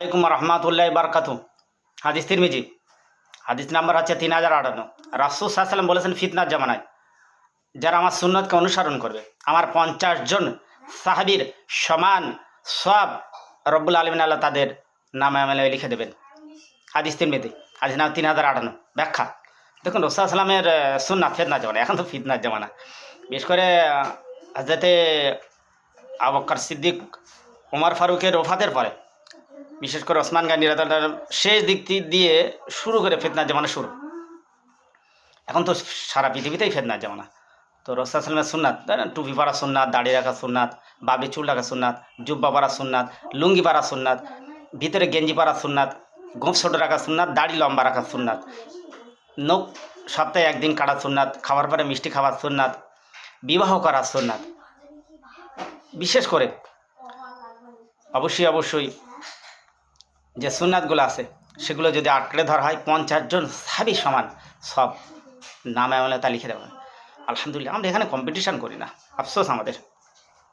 আলাইকুম রহমতুল্লাহ বারকাতু হাদিস তিরমিজি। হাদিস নাম্বার হচ্ছে তিন হাজার আটান্ন। রাসুল সাল্লাম বলেছেন, ফিতনার জামানায়। যারা আমার সুন্নতকে অনুসরণ করবে, আমার পঞ্চাশ জন সাহাবির সমান সব রব্বুল আলমিন আল্লাহ তাদের নামে আমলে লিখে দেবেন। হাদিস তিরমিজি। হাদিস নাম তিন হাজার আটান্ন। ব্যাখ্যা। দেখুন, রসুল সাল্লামের সুন্নাত ফেতনার জামানা। এখন তো ফিতনার জামানা। বিশেষ করে হাজরতে আবক্কর সিদ্দিক, উমর ফারুকের ওফাতের পরে বিশেষ করে ওসমান গান্ধী রাতার শেষ দিক দিয়ে শুরু করে ফেতনার জামানা শুরু এখন তো সারা পৃথিবীতেই ফেতনার জামানা তো রসা সালামের সুন্নাত তাই না? টুপি পরা সুন্নাত, দাড়ি রাখা সুন্নাত, বাবি চুল রাখা সুন্নাত, জুব্বা পরা সুন্নাত, লুঙ্গি পরা সুন্নাত, ভিতরে গেঞ্জি পরা সুন্নাত, গোঁফ ছোটো রাখা সুন্নাত, দাড়ি লম্বা রাখা সুন্নাত, নখ সপ্তাহে একদিন কাটা সুন্নাত, খাওয়ার পরে মিষ্টি খাওয়ার সুন্নাত, বিবাহ করার সুন্নাত বিশেষ করে, অবশ্যই অবশ্যই যে সুন্নাতগুলো আছে, সেগুলো যদি আটকে ধরা হয়, পঞ্চাশ জন সাবি সমান, সব নামে আমলে তা লিখে দেবেন আলহামদুলিল্লাহ, আমরা এখানে কম্পিটিশান করি না। আফসোস আমাদের।